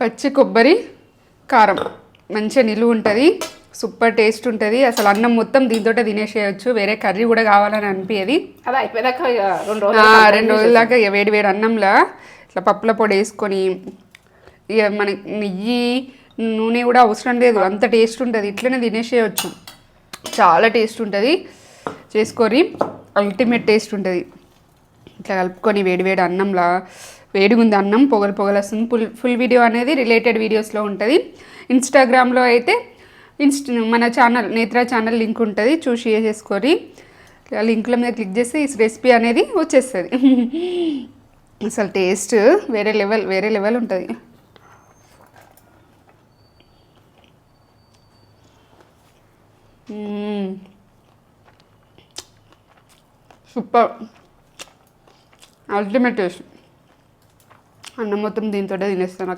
పచ్చి కొబ్బరి కారం. మంచిగా నిలువ ఉంటుంది. సూపర్ టేస్ట్ ఉంటుంది. అసలు అన్నం మొత్తం దీంతో తినేసేయచ్చు. వేరే కర్రీ కూడా కావాలని అనిపించేది అది అయిపోయాక రెండు రోజులు రెండు రోజుల దాకా ఇక వేడి వేడి అన్నంలో ఇట్లా పప్పుల పొడి వేసుకొని ఇక మనకి నెయ్యి నూనె కూడా అవసరం లేదు. అంత టేస్ట్ ఉంటుంది. ఇట్లనే తినేసేయచ్చు. చాలా టేస్ట్ ఉంటుంది. చేసుకొని అల్టిమేట్ టేస్ట్ ఉంటుంది. ఇట్లా కలుపుకొని వేడి వేడి అన్నంలా వేడిగుంది అన్నం పొగలు పొగలు వస్తుంది. ఫుల్ ఫుల్ వీడియో అనేది రిలేటెడ్ వీడియోస్లో ఉంటుంది. ఇన్స్టాగ్రామ్లో అయితే ఇన్స్ట్ మన ఛానల్ నేత్ర ఛానల్ లింక్ ఉంటుంది. చూసి చేసుకొని ఆ లింక్ల మీద క్లిక్ చేస్తే ఈ రెసిపీ అనేది వచ్చేస్తుంది. అసలు టేస్ట్ వేరే లెవెల్ వేరే లెవెల్ ఉంటుంది. సూపర్. Ultimate taste. అన్నం మొత్తం దీంతో తినేస్తాను.